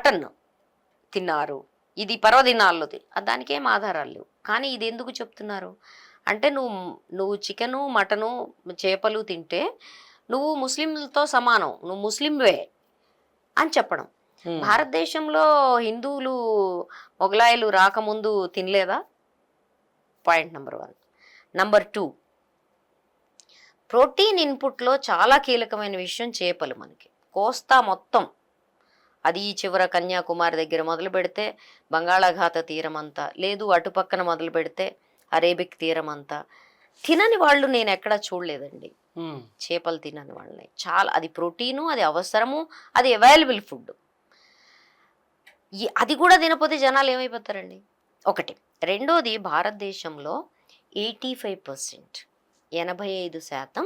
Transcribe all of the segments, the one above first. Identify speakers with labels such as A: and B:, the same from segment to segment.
A: Mutton తిన్నారు. ఇది పర్వదినాల్లో తి- ఆ దానికి ఏం ఆధారాలు లేవు. కానీ ఇది ఎందుకు చెప్తున్నారు? అంటే నువ్వు నువ్వు చికెను మటను చేపలు తింటే నువ్వు ముస్లింలతో సమానం. నువ్వు ముస్లింవే అని చెప్పడం. భారతదేశంలో హిందువులు మొగలాయిలు రాకముందు తినలేదా? Point number one. Number two. Protein ఇన్పుట్లో చాలా కీలకమైన విషయం చేపలు మనకి. కోస్తా మొత్తం అది ఈ చివర కన్యాకుమారి దగ్గర మొదలు పెడితే బంగాళాఘాత తీరం అంతా లేదు అటుపక్కన మొదలు పెడితే అరేబిక్ తీరం అంతా. తినని వాళ్ళు నేను ఎక్కడా చూడలేదండి. చేపలు తినని వాళ్ళని. చాలా అది ప్రోటీను అది అవసరము అది అవైలబుల్ ఫుడ్ అది కూడా తినపోతే జనాలు ఏమైపోతారండి? ఒకటి. రెండోది భారతదేశంలో ఎయిటీ ఫైవ్ పర్సెంట్ ఎనభై ఐదు శాతం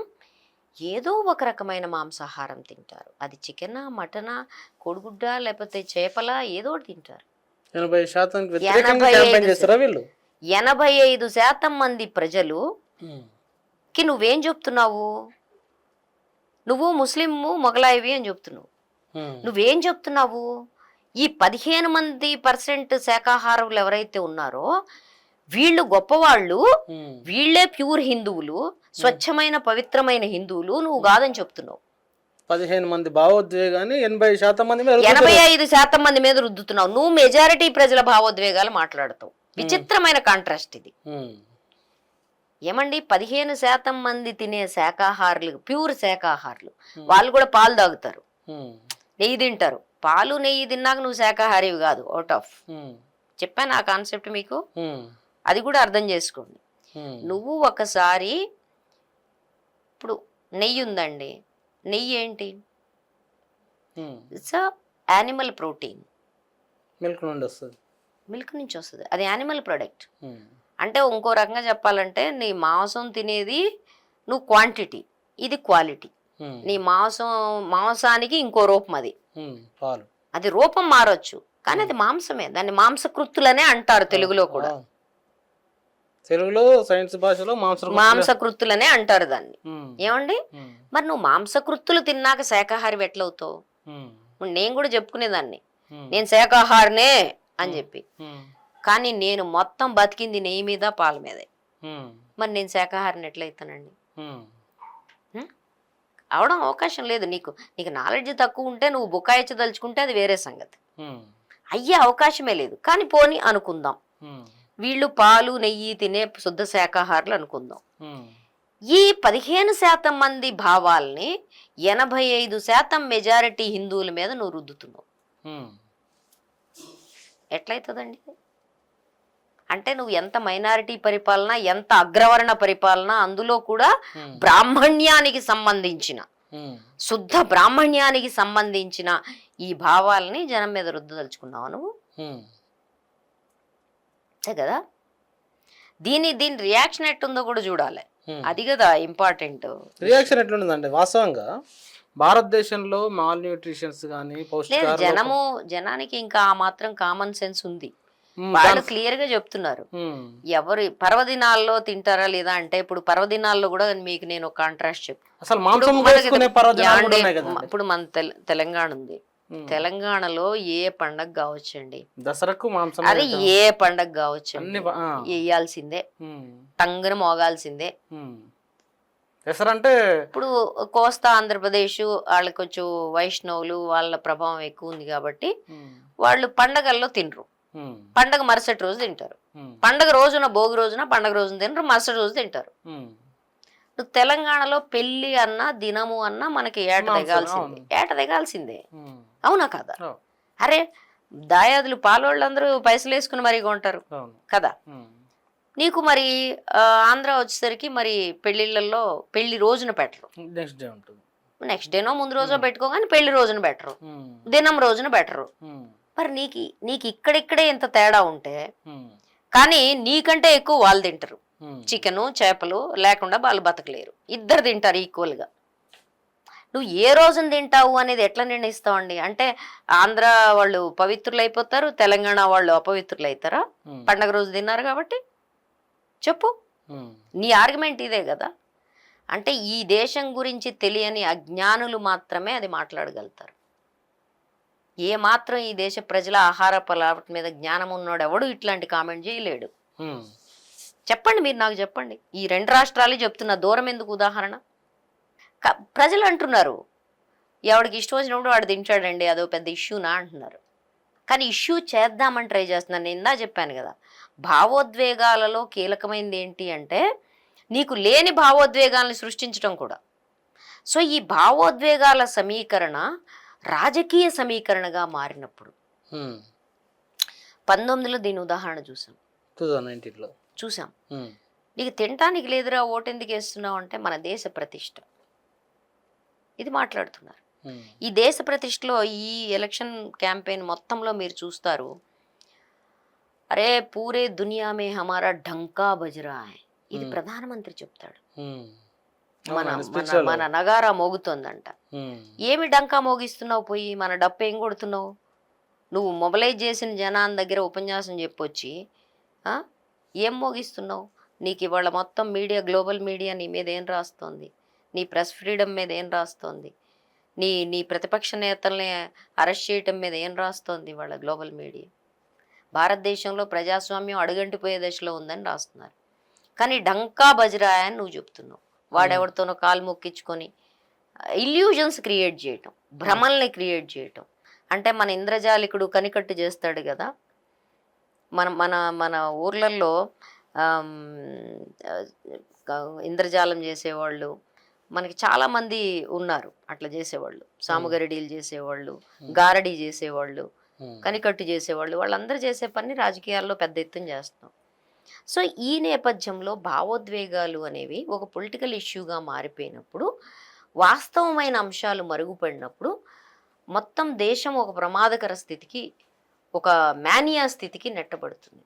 A: ఏదో ఒక రకమైన మాంసాహారం తింటారు అది చికెనా మటనా కోడిగుడ్డ లేకపోతే చేపల ఏదో తింటారు
B: ఎనభై
A: ఎనభై ఐదు శాతం మంది ప్రజలు. కి నువ్వేం చెప్తున్నావు నువ్వు ముస్లిము మొగలాయివి అని చెప్తున్నావు. నువ్వేం చెప్తున్నావు ఈ పదిహేను మంది పర్సెంట్ శాకాహారులు ఎవరైతే ఉన్నారో వీళ్ళు గొప్పవాళ్ళు. వీళ్ళే ప్యూర్ హిందువులు స్వచ్ఛమైన పవిత్రమైన హిందువులు నువ్వు కాదని చెప్తున్నావు.
B: పదిహేను మంది భావోద్వేగాన్ని ఎనభై శాతం మంది మీద
A: ఎనభై. ఐదు శాతం మంది మీద రుద్దుతున్నావు. నువ్వు మెజారిటీ ప్రజల భావోద్వేగాలు మాట్లాడతావు. విచిత్రమైన కాంట్రాస్ట్ ఇది. ఏమండి? పదిహేను శాతం మంది తినే శాకాహారులు ప్యూర్ శాకాహారులు వాళ్ళు కూడా పాలు తాగుతారు. నెయ్యి తింటారు. పాలు నెయ్యి తిన్నాక నువ్వు శాకాహారివి కాదు అవుట్ ఆఫ్. చెప్పాను ఆ కాన్సెప్ట్ మీకు. అది కూడా అర్థం చేసుకోండి. నువ్వు ఒకసారి ఇప్పుడు నెయ్యి ఉందండి. నెయ్యి ఏంటి. It's animal protein.
B: మిల్క్ నుండి వస్తుంది.
A: మిల్క్ నుంచి వస్తుంది. అది యానిమల్ ప్రొడక్ట్. అంటే ఇంకో రకంగా చెప్పాలంటే నీ మాంసం తినేది నువ్వు క్వాంటిటీ ఇది క్వాలిటీ. నీ మాంసం మాంసానికి ఇంకో రూపం అది. అది రూపం మారొచ్చు కానీ అది మాంసమే. దాన్ని మాంసకృత్తులనే అంటారు తెలుగులో కూడా.
B: తెలుగులో సైన్స్ భాషలో మాంసం
A: మాంసకృత్తులనే అంటారు దాన్ని. ఏమండి. మరి నువ్వు మాంసకృత్తులు తిన్నాక శాకాహారి ఎట్లవుతావు నేను కూడా చెప్పుకునేదాన్ని. నేను శాకాహారనే అని చెప్పి. కానీ నేను మొత్తం బతికింది నెయ్యి మీద పాల మీదే. మరి నేను శాకాహారిని ఎట్లయితానండి. అవడం అవకాశం లేదు నీకు నీకు నాలెడ్జ్ తక్కువ ఉంటే నువ్వు బుకాయించదలుచుకుంటే అది వేరే సంగతి. అయ్యే అవకాశమే లేదు కానీ పోని అనుకుందాం. వీళ్ళు పాలు నెయ్యి తినే శుద్ధ శాకాహారులు అనుకుందాం. ఈ పదిహేను శాతం మంది భావాల్ని ఎనభై ఐదు శాతం మెజారిటీ హిందువుల మీద నువ్వు రుద్దుతున్నావు. ఎట్లయితుందండి అంటే నువ్వు ఎంత మైనారిటీ పరిపాలన ఎంత అగ్రవర్ణ పరిపాలన అందులో కూడా. బ్రాహ్మణ్యానికి సంబంధించిన. శుద్ధ బ్రాహ్మణ్యానికి సంబంధించిన ఈ భావాల్ని జనం మీద రుద్దదలుచుకున్నావు నువ్వు. అంతే కదా? దీని దీని రియాక్షన్ ఎట్టుందో కూడా చూడాలి. అది కదా ఇంపార్టెంట్
B: రియాక్షన్ ఎట్లుండదండి వాస్తవంగా భారతదేశంలో మాల్ న్యూట్రిషన్స్ కానీ
A: లేదు జనము జనానికి ఇంకా ఆ మాత్రం కామన్ సెన్స్ ఉంది. వాళ్ళు క్లియర్గా చెప్తున్నారు. ఎవరు పర్వదినాల్లో తింటారా లేదా అంటే ఇప్పుడు పర్వదినాల్లో కూడా మీకు నేను ఒక కాంట్రాస్ట్
B: కదండి.
A: ఇప్పుడు మన తెల- తెలంగాణ ఉంది. తెలంగాణలో ఏ పండగ కావచ్చండి?
B: దసరాకు మాంసం
A: అది. ఏ పండగ కావచ్చండి?
B: ఆ.
A: వేయాల్సిందే. టంగున మోగాల్సిందే.
B: అంటే
A: ఇప్పుడు కోస్తా ఆంధ్రప్రదేశ్ వాళ్ళకి కొంచెం వైష్ణవులు వాళ్ళ ప్రభావం ఎక్కువ ఉంది కాబట్టి వాళ్ళు పండగల్లో తినరు. పండగ మరుసటి రోజు తింటారు. పండగ రోజున భోగి రోజున పండగ రోజున తినరు మరుసటి రోజు తింటారు. తెలంగాణలో పెళ్ళి అన్న దినము అన్న మనకి ఏట దిగాల్సిందే. ఏట దిగాల్సిందే అవునా కదా? అరే దాయాదులు పాలోళ్ళందరూ పైసలు వేసుకుని మరీ కొంటారు. కదా? నీకు మరి ఆంధ్ర వచ్చేసరికి మరి పెళ్ళిళ్ళల్లో పెళ్ళి రోజున పెట్టరు.
B: నెక్స్ట్ డే ఉంటుంది.
A: నెక్స్ట్ డేనో ముందు రోజో పెట్టుకోగానే పెళ్ళి రోజున పెట్టరు. దినం రోజున పెట్టరు. మరి నీకు నీకు ఇక్కడిక్కడే ఇంత తేడా ఉంటే కానీ నీకంటే ఎక్కువ వాళ్ళు తింటారు. చికెను చేపలు లేకుండా వాళ్ళు బతకలేరు. ఇద్దరు తింటారు ఈక్వల్గా. నువ్వు ఏ రోజున తింటావు అనేది ఎట్లా నిర్ణయిస్తావండి? అంటే ఆంధ్ర వాళ్ళు పవిత్రులు అయిపోతారు తెలంగాణ వాళ్ళు అపవిత్రులు అవుతారా పండగ రోజు తిన్నారు కాబట్టి? చెప్పు. నీ ఆర్గ్యుమెంట్ ఇదే కదా. అంటే ఈ దేశం గురించి తెలియని అజ్ఞానులు మాత్రమే అది మాట్లాడగలుగుతారు. ఏ మాత్రం ఈ దేశ ప్రజల ఆహార పలావట్ మీద జ్ఞానం ఉన్నాడు ఎవడు ఇట్లాంటి కామెంట్ చేయలేడు. చెప్పండి మీరు నాకు చెప్పండి. ఈ రెండు రాష్ట్రాలు చెప్తున్న దూరం ఎందుకు ఉదాహరణ? ప్రజలు అంటున్నారు ఎవడికి ఇష్టం వచ్చినప్పుడు వాడు తింటాడండి అదో పెద్ద ఇష్యూనా అంటున్నారు. కానీ ఇష్యూ చేద్దామని ట్రై చేస్తున్నాను నేను ఇందా చెప్పాను కదా. భావోద్వేగాలలో కీలకమైనది ఏంటి అంటే నీకు లేని భావోద్వేగాలను సృష్టించడం కూడా. సో ఈ భావోద్వేగాల సమీకరణ రాజకీయ సమీకరణగా మారినప్పుడు. పంతొమ్మిదిలో దీని ఉదాహరణ చూసాం
B: టూ థౌజండ్ నైన్టీన్లో
A: చూసాం నీకు తినటానికి లేదురా ఓటు ఎందుకు వేస్తున్నావు అంటే మన దేశ ప్రతిష్ట. ఇది మాట్లాడుతున్నారు. ఈ దేశ ప్రతిష్టలో ఈ ఎలక్షన్ క్యాంపెయిన్ మొత్తంలో మీరు చూస్తారు. అరే పూరే దునియా మే హమారా ఢంకా బజరా ఇది. ప్రధానమంత్రి చెప్తాడు. మన మన నగారా మోగుతోందంట. ఏమి డంకా మోగిస్తున్నావు పోయి మన డప్పు ఏం కొడుతున్నావు? నువ్వు మొబలైజ్ చేసిన జనాన్ దగ్గర ఉపన్యాసం చెప్పొచ్చి? ఏం మోగిస్తున్నావు? నీకు ఇవాళ మొత్తం మీడియా గ్లోబల్ మీడియా నీ మీద ఏం రాస్తోంది? నీ ప్రెస్ ఫ్రీడమ్ మీద ఏం రాస్తోంది? నీ నీ ప్రతిపక్ష నేతల్ని అరెస్ట్ చేయటం మీద ఏం రాస్తోంది ఇవాళ గ్లోబల్ మీడియా? భారతదేశంలో ప్రజాస్వామ్యం అడుగంటిపోయే దశలో ఉందని రాస్తున్నారు. కానీ డంకా బజరాయ అని నువ్వు చెప్తున్నావు. వాడెవరితోనో కాలు మొక్కించుకొని ఇల్యూజన్స్ క్రియేట్ చేయటం భ్రమల్ని క్రియేట్ చేయటం. అంటే మన ఇంద్రజాలికుడు కనికట్టు చేస్తాడు కదా? మన మన మన ఊర్లలో ఆమ్, ఆ, ఇంద్రజాలం చేసేవాళ్ళు మనకి చాలా మంది ఉన్నారు అట్లా చేసేవాళ్ళు. సాముగరిడీలు చేసేవాళ్ళు గారడీ చేసేవాళ్ళు. కనికట్టు చేసేవాళ్ళు వాళ్ళందరూ చేసే పని రాజకీయాల్లో పెద్ద ఎత్తున చేస్తాం సో ఈ నేపథ్యంలో భావోద్వేగాలు అనేవి ఒక పొలిటికల్ ఇష్యూగా మారిపోయినప్పుడు వాస్తవమైన అంశాలు మరుగుపడినప్పుడు మొత్తం దేశం ఒక ప్రమాదకర స్థితికి ఒక మానియా స్థితికి నెట్టబడుతుంది.